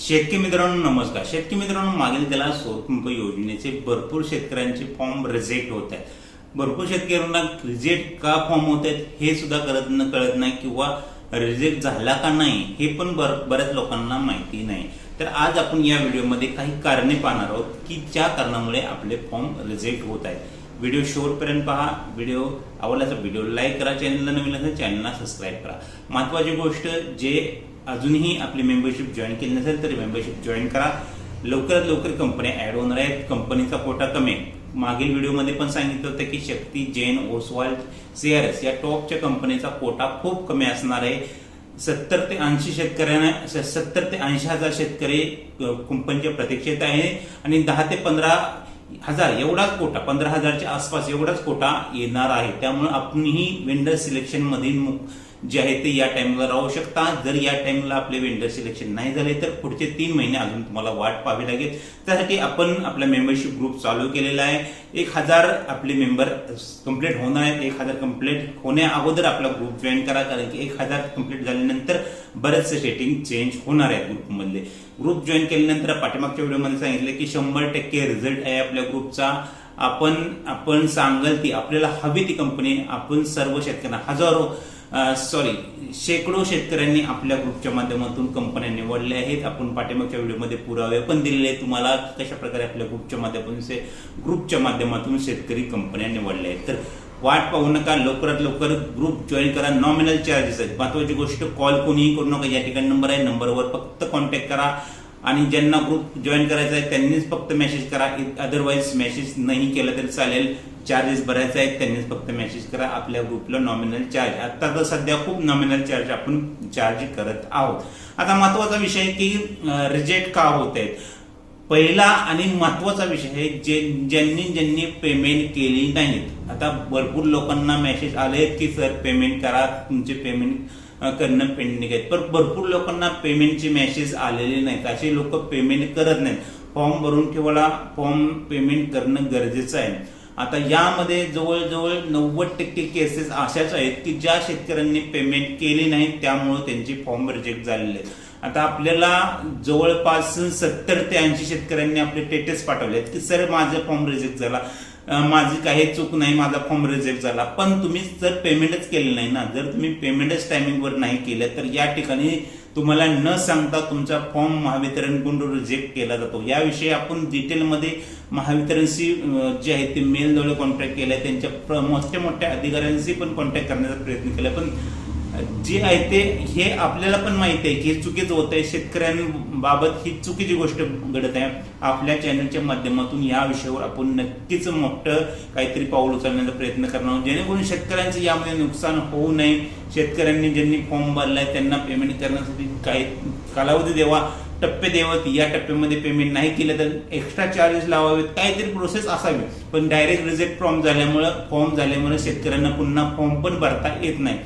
शेतकरी मित्रांनो नमस्कार. शेतकरी मित्रांनो मागील त्याला स्वतंत्र योजनेचे भरपूर शेतकऱ्यांचे फॉर्म रिजेक्ट होत आहेत. भरपूर शेतकऱ्यांना रिजेक्ट का फॉर्म होत आहेत हे सुद्धा कळत न कळत नाही किंवा रिजेक्ट झाला का नाही हे पण बर बऱ्याच लोकांना माहिती नाही. तर आज आपण या व्हिडिओमध्ये काही कारणे पाहणार आहोत की ज्या कारणामुळे आपले फॉर्म रिजेक्ट होत आहेत. व्हिडिओ शेवटपर्यंत पहा. व्हिडिओ आवडल्याचा व्हिडिओ लाईक करा. चॅनलला नवीन असेल चॅनलला सबस्क्राईब करा. महत्वाची गोष्ट जे अजूनही आपली मेंबरशिप जॉईन केली नसेल तर मेंबरशिप जॉईन करा. लवकरात लवकर कंपन्या ऍड होणार आहेत. कंपनीचा कोटा कमी मागील व्हिडिओमध्ये पण सांगितलं होतं की शक्ती जैन ओसवाल सीआरएस या टॉपच्या कंपनीचा कोटा खूप कमी असणार आहे. सत्तर ते ऐंशी शेतकऱ्यांना सत्तर ते ऐंशी हजार शेतकरी कंपनीच्या प्रतीक्षेत आहे. आणि दहा ते पंधरा हजार एवढाच कोटा पंधरा हजारच्या आसपास एवढाच कोटा येणार आहे. त्यामुळे आपणही वेंडर सिलेक्शनमधील मु- जे आहे ते या टाइमला राहू शकता. जर या टाइमला आपले वेंडर सिलेक्शन नाही झाले तर पुढचे तीन महिने अजून तुम्हाला वाट पाहावी लागेल. त्यासाठी आपण आपला मेंबरशिप ग्रुप चालू केलेला आहे. एक हजार आपले मेंबर कंप्लीट होणार आहेत. एक हजार कंप्लीट होण्या अगोदर आपला ग्रुप जॉईन करा. कारण की एक हजार कंप्लीट झाल्यानंतर बरेचसे सेटिंग चेंज होणार आहे ग्रुपमधले ग्रुप जॉईन केल्यानंतर पाठीमागच्या व्हिडिओमध्ये सांगितलं की शंभर टक्के रिझल्ट आहे आपल्या ग्रुपचा आपण आपण सांगाल ती आपल्याला हवी ती कंपनी आपण सर्व शेतकऱ्यांना हजारो सॉरी शेकडो शेतकऱ्यांनी आपल्या ग्रुपच्या माध्यमातून कंपन्या निवडल्या आहेत. आपण पाठीमागच्या व्हिडिओमध्ये पुरावे पण दिलेले आहेत. तुम्हाला कशा प्रकारे आपल्या ग्रुपच्या माध्यमातून से ग्रुपच्या माध्यमातून शेतकरी कंपन्या निवडल्या आहेत. तर वाट पाहू नका. लवकरात लवकर ग्रुप जॉईन करा. नॉमिनल चार्जेस आहेत. महत्वाची गोष्ट कॉल कोणीही करू नका. या ठिकाणी नंबर आहे. नंबरवर फक्त कॉन्टॅक्ट करा. आणि ज्यांना ग्रुप जॉईन करायचा आहे त्यांनीच फक्त मेसेज करा. अदरवाईज मेसेज नाही केलं तरी चालेल. चार्जेस भरायचे आहेत त्यांनीच फक्त मेसेज करा. आपल्या ग्रुपला नॉमिनल चार्ज आता तर सध्या खूप नॉमिनल चार्ज आपण चार्ज करत आहोत. आता महत्त्वाचा विषय की रिजेक्ट का होत आहेत? पहिला आणि महत्त्वाचा विषय आहे जे ज्यांनी ज्यांनी पेमेंट केली नाहीत. आता भरपूर लोकांना मेसेज आले की सर पेमेंट करा. तुमचे पेमेंट करणं पेंडिंग आहेत. पण भरपूर लोकांना पेमेंटचे मेसेज आलेले नाहीत. असे लोक पेमेंट करत नाहीत. फॉर्म भरून ठेवायला फॉर्म पेमेंट करणं गरजेचं आहे. आता यामध्ये जवळजवळ नव्वद टक्के केसेस अशाच आहेत की ज्या शेतकऱ्यांनी पेमेंट केली नाही त्यामुळे त्यांचे फॉर्म रिजेक्ट झालेले आहेत. आता आपल्याला जवळपास सत्तर ते ऐंशी शेतकऱ्यांनी आपले टेटेस पाठवले आहेत की सर माझा फॉर्म रिजेक्ट झाला. माझी काही चूक नाही माझा फॉर्म रिजेक्ट झाला. पण तुम्ही जर पेमेंटच केलं नाही ना जर तुम्ही पेमेंटच टायमिंगवर नाही केलं तर या ठिकाणी तुम्हाला न सांगता तुमचा फॉर्म महावितरणकडून रिजेक्ट केला जातो. याविषयी आपण डिटेलमध्ये महावितरणशी जे आहे ते मेलद्वारे कॉन्टॅक्ट केलाय त्यांच्या प्र- मोठ्या मोठ्या अधिकाऱ्यांशी पण कॉन्टॅक्ट करण्याचा प्रयत्न केला. पण जे आहे ते हे आपल्याला पण माहिती आहे की हे चुकीचं होत आहे. शेतकऱ्यांबाबत ही चुकीची गोष्ट घडत आहे. आपल्या चॅनलच्या माध्यमातून या विषयावर आपण नक्कीच मोठं काहीतरी पाऊल उचलण्याचा प्रयत्न करणार आहोत. जेणेकरून शेतकऱ्यांचं यामध्ये नुकसान होऊ नये. शेतकऱ्यांनी ज्यांनी फॉर्म भरलाय त्यांना पेमेंट करण्यासाठी काही कालावधी देवा टप्पे देवत या टप्प्यामध्ये पेमेंट नाही केलं तर एक्स्ट्रा चार्जेस लावावेत. काहीतरी प्रोसेस असावी. पण डायरेक्ट रिजेक्ट फॉर्म झाल्यामुळं फॉर्म झाल्यामुळे शेतकऱ्यांना पुन्हा फॉर्म पण भरता येत नाही.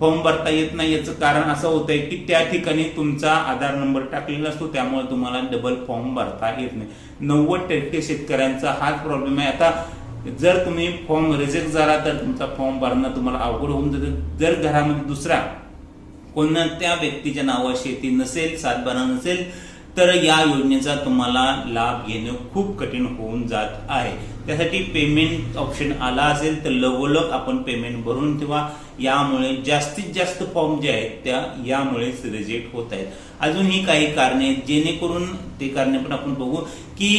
फॉर्म भरता येत नाही याचं कारण असं होतंय की त्या ठिकाणी तुमचा आधार नंबर टाकलेला असतो त्यामुळे तुम्हाला डबल फॉर्म भरता येत नाही. नव्वद टक्के शेतकऱ्यांचा हाच प्रॉब्लेम आहे. आता जर तुम्ही फॉर्म रिजेक्ट झाला तर तुमचा फॉर्म भरणं तुम्हाला अवघड होऊन जातं. जर घरामध्ये दुसरा कोणत्या व्यक्तीच्या नावावर शेती नसेल सातबारा नसेल तर या योजनेचा तुम्हाला लाभ घेणं खूप कठीण होऊन जात आहे. त्यासाठी पेमेंट ऑप्शन आला असेल तर लगोलग आपण पेमेंट भरून ठेवा. यामुळे जास्तीत जास्त फॉर्म जे आहेत त्या यामुळेच रिजेक्ट होत आहेत. अजूनही काही कारणे आहेत जेणेकरून ते कारणे पण आपण बघू की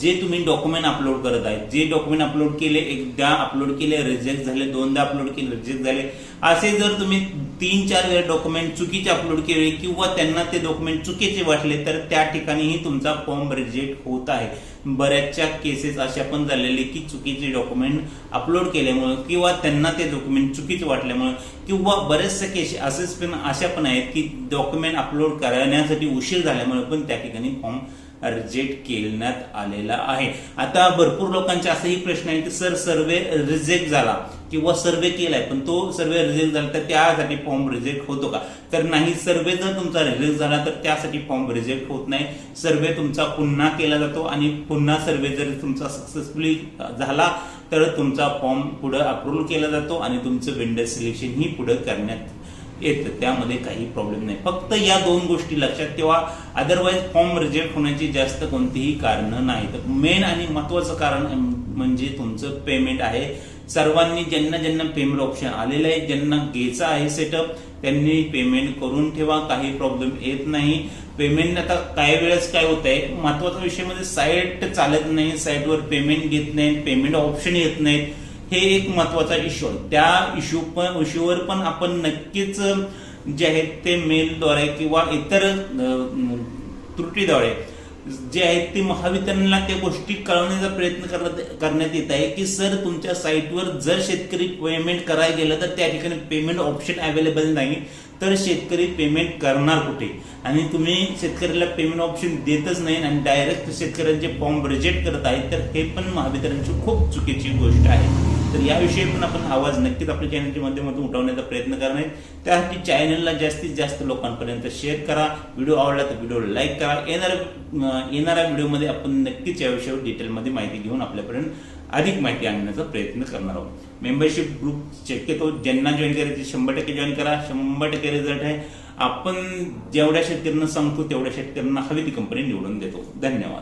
जे तुम्ही डॉक्युमेंट अपलोड करत आहेत जे डॉक्युमेंट अपलोड केले एकदा अपलोड केले रिजेक्ट झाले दोनदा अपलोड केले रिजेक्ट झाले. असे जर तुम्ही तीन चार वेळा डॉक्युमेंट चुकीचे अपलोड केले किंवा त्यांना ते डॉक्युमेंट चुकीचे वाटले तर त्या ठिकाणीही तुमचा फॉर्म रिजेक्ट होत आहे. बऱ्याचशा केसेस अशा पण झालेले की चुकीचे डॉक्युमेंट अपलोड केल्यामुळं किंवा त्यांना ते डॉक्युमेंट चुकीचं वाटल्यामुळं किंवा बरेचसे केस असेच पण अशा पण आहेत की डॉक्युमेंट अपलोड करण्यासाठी उशीर झाल्यामुळे पण त्या ठिकाणी फॉर्म रिजेक्ट केल्यात आलेला आहे. आता भरपूर लोकांचे असेही प्रश्न आहे की सर सर्वे रिजेक्ट झाला किंवा सर्वे केलाय पण तो सर्वे रिजेक्ट झाला तर त्यासाठी फॉर्म रिजेक्ट होतो का? तर नाही सर्वे जर तुमचा रिजेक्ट झाला तर त्यासाठी फॉर्म रिजेक्ट होत नाही. सर्वे तुमचा पुन्हा केला जातो आणि पुन्हा सर्वे जर तुमचा सक्सेसफुली झाला तर तुमचा फॉर्म पुढे अप्रूव्ह केला जातो आणि तुमचं वेंडर सिलेक्शन ही पुढे करण्यात येतं. त्यामध्ये काही प्रॉब्लेम नाही. फक्त या दोन गोष्टी लक्षात ठेवा. अदरवाईज फॉर्म रिजेक्ट होण्याची जास्त कोणतीही कारणं नाही. तर मेन आणि महत्वाचं कारण म्हणजे तुमचं पेमेंट आहे. सर्वांनी ज्यांना ज्यांना पेमेंट ऑप्शन आलेलं आहे ज्यांना घ्यायचं आहे सेटअप त्यांनी पेमेंट करून ठेवा. काही प्रॉब्लेम येत नाही. पेमेंट आता काही वेळेस काय होत आहे महत्त्वाचा विषय म्हणजे साईट चालत नाही साईटवर पेमेंट घेत नाही पेमेंट ऑप्शन येत नाहीत. हे एक महत्त्वाचा इश्यू आहे. त्या इश्यू पण इश्यूवर पण आपण नक्कीच जे आहेत ते मेलद्वारे किंवा इतर त्रुटीद्वारे जे आहेत ते महावितरणला त्या गोष्टी कळवण्याचा प्रयत्न करण्यात करण्यात येत आहे की सर तुमच्या साईटवर जर शेतकरी पेमेंट करायला गेलं तर त्या ठिकाणी पेमेंट ऑप्शन अवेलेबल नाही. तर शेतकरी पेमेंट करणार कुठे? आणि तुम्ही शेतकऱ्याला पेमेंट ऑप्शन देतच नाही आणि डायरेक्ट शेतकऱ्यांचे फॉर्म रिजेक्ट करत आहेत तर हे पण महावितरणची खूप चुकीची गोष्ट आहे. तर याविषयी पण आपण आवाज नक्कीच आपल्या चॅनलच्या माध्यमातून उठवण्याचा प्रयत्न करणार आहे. त्यासाठी चॅनलला जास्तीत जास्त लोकांपर्यंत शेअर करा. व्हिडिओ आवडला तर व्हिडिओ लाईक करा. येणाऱ्या येणाऱ्या व्हिडिओमध्ये आपण नक्कीच या विषयावर डिटेलमध्ये माहिती घेऊन आपल्यापर्यंत अधिक माहिती आणण्याचा प्रयत्न करणार आहोत. मेंबरशिप ग्रुप शक्यतो ज्यांना जॉईन करायचे शंभर टक्के जॉईन करा. शंभर टक्के रिझल्ट आहे. आपण जेवढ्या शेतकऱ्यांना सांगतो तेवढ्या शेतकऱ्यांना हवी ती कंपनी निवडून देतो. धन्यवाद.